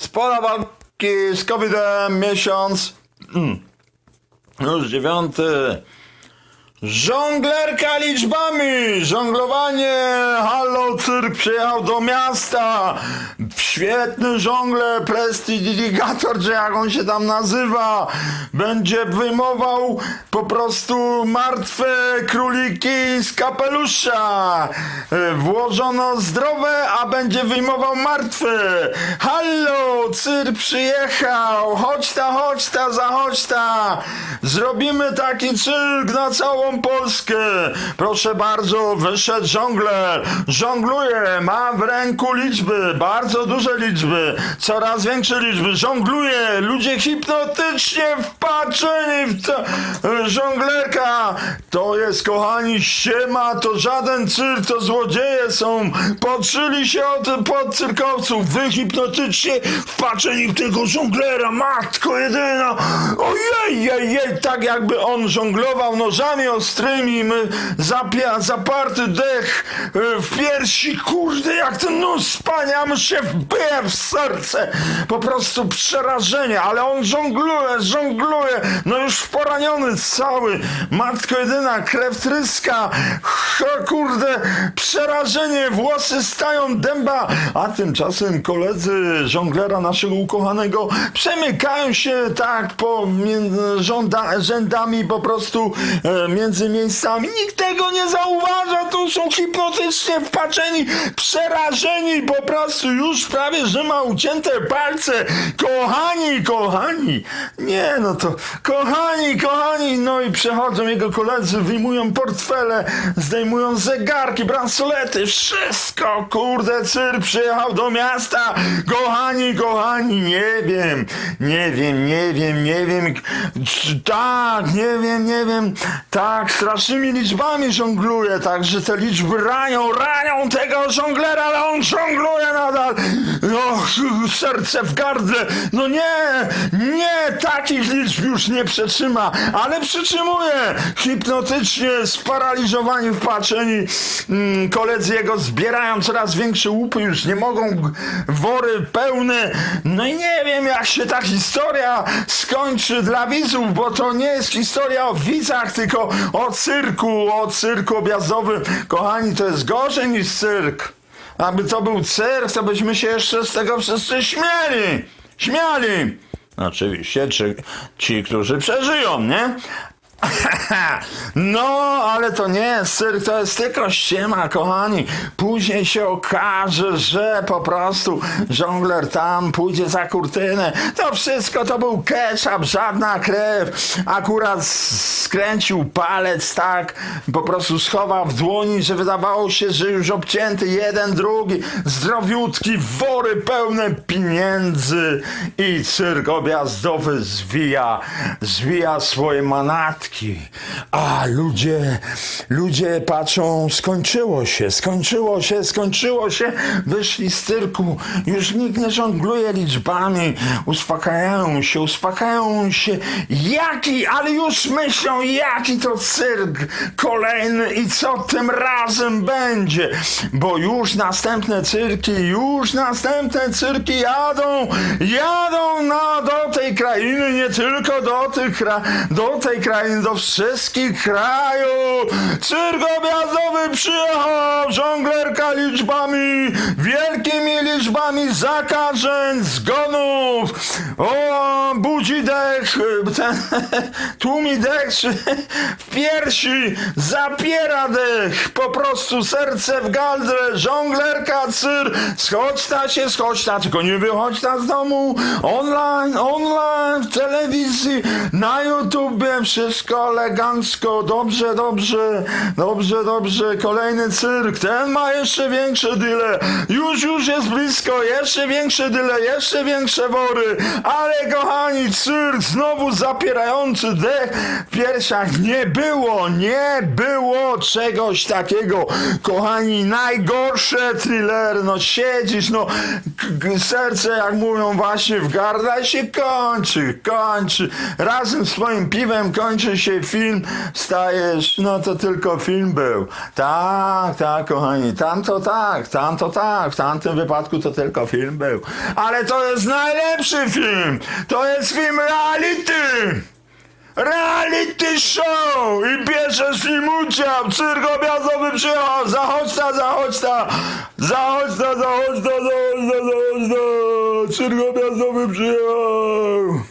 z pola walki z COVID-em miesiąc. Mm, już dziewiąty. Żonglerka liczbami, żonglowanie, halo, cyrk przyjechał do miasta, świetny żongler, prestidigitator, czy jak on się tam nazywa, będzie wyjmował po prostu martwe króliki z kapelusza, włożono zdrowe, a będzie wyjmował martwe, halo, cyrk przyjechał, chodź ta, chodź ta, zachodź ta, zrobimy taki cyrk na całą Polskę. Proszę bardzo, wyszedł żongler. Żongluje, ma w ręku liczby, bardzo duże liczby, coraz większe liczby. Żongluje, ludzie hipnotycznie w to. Żonglerka, to jest, kochani, ściema, to żaden cyrk, to złodzieje są. Podszyli się od pod cyrkowców, wy hipnotycznie wpatrzeni w tego żonglera, matko jedyna. Ojej, jej, jej, tak jakby on żonglował nożami ostrymi, my zapia, zaparty dech e, w piersi, kurde, jak ten nóż spania mu się wbije w serce. Po prostu przerażenie, ale on żongluje, żongluje, no już poraniony cały. Matko jedyna, krew tryska, kurde, przerażenie, włosy stają dęba, a tymczasem koledzy żonglera naszego ukochanego przemykają się tak po żąda, rzędami po prostu e, między miejscami. Nikt tego nie zauważa, tu są hipnotycznie wpatrzeni, przerażeni. Po prostu już prawie, że ma ucięte palce. Kochani, kochani, nie no to, kochani, kochani, no i przechodzą jego koledzy, wyjmują portfele, zdejmują zegarki, bransolety, wszystko, kurde, cyrk przyjechał do miasta, kochani, kochani, nie wiem, nie wiem, nie wiem, nie wiem, tak, nie wiem, nie wiem, tak, strasznymi liczbami żongluje, tak, że te liczby ranią, ranią tego żonglera, ale on żongluje nadal, och, serce w gardle, no nie, nie, takich liczb już nie przetrzyma, ale przytrzymuje, hipnotycznie sparaliżowani, wpatrzeni, mm, koledzy jego zbierają coraz większe łupy, już nie mogą, wory pełne, no i nie wiem, jak się ta historia skończy dla widzów, bo to nie jest historia o widzach, tylko o cyrku, o cyrku objazdowym. Kochani, to jest gorzej niż cyrk. Aby to był cyrk, to byśmy się jeszcze z tego wszyscy śmieli. Śmiali. Oczywiście, czy ci, którzy przeżyją, nie? No, ale to nie jest cyrk, to jest tylko ściema, kochani. Później się okaże, że po prostu żongler tam pójdzie za kurtynę. To wszystko to był ketchup, żadna krew. Akurat skręcił palec tak, po prostu schował w dłoni, że wydawało się, że już obcięty jeden, drugi, zdrowiutki, wory pełne pieniędzy i cyrk objazdowy zwija, zwija swoje manatki. A ludzie, ludzie patrzą, skończyło się, skończyło się, skończyło się, wyszli z cyrku, już nikt nie żongluje liczbami, uspokajają się, uspokajają się, jaki, ale już myślą, jaki to cyrk kolejny i co tym razem będzie, bo już następne cyrki, już następne cyrki jadą, jadą na, do tej krainy, nie tylko do, tych, do tej krainy, do wszystkich krajów. Cyrk objazdowy przyjechał, żonglerka liczbami, wielkimi liczbami zakażeń, zgonów. O, budzi dech, ten, tłumi dech w piersi, zapiera dech, po prostu serce w galdrze, żonglerka, cyr, schodź ta się, schodź ta, tylko nie wychodź ta z domu, online, online, w telewizji, na YouTubie, wszystko elegancko, dobrze, dobrze, dobrze, dobrze, kolejny cyrk, ten ma jeszcze większe dyle, już, już jest blisko, jeszcze większe dyle, jeszcze większe wory, ale kochani, cyrk znowu zapierający dech w piersiach, nie było, nie było czegoś takiego, kochani, najgorsze thriller, no siedzisz, no serce, jak mówią właśnie w gardle się kończy, kończy, razem z swoim piwem kończy dzisiaj film wstajesz, no to tylko film był. Tak, tak, kochani, tam to tak, tam to tak, w tamtym wypadku to tylko film był. Ale to jest najlepszy film! To jest film reality! Reality show! I bierze z nim udział! Cyrk objazdowy przyjechał! Zachodź ta, zachodź ta! Zachodź ta, zachodź ta, zachodź ta, zachodź ta! Cyrk objazdowy przyjechał!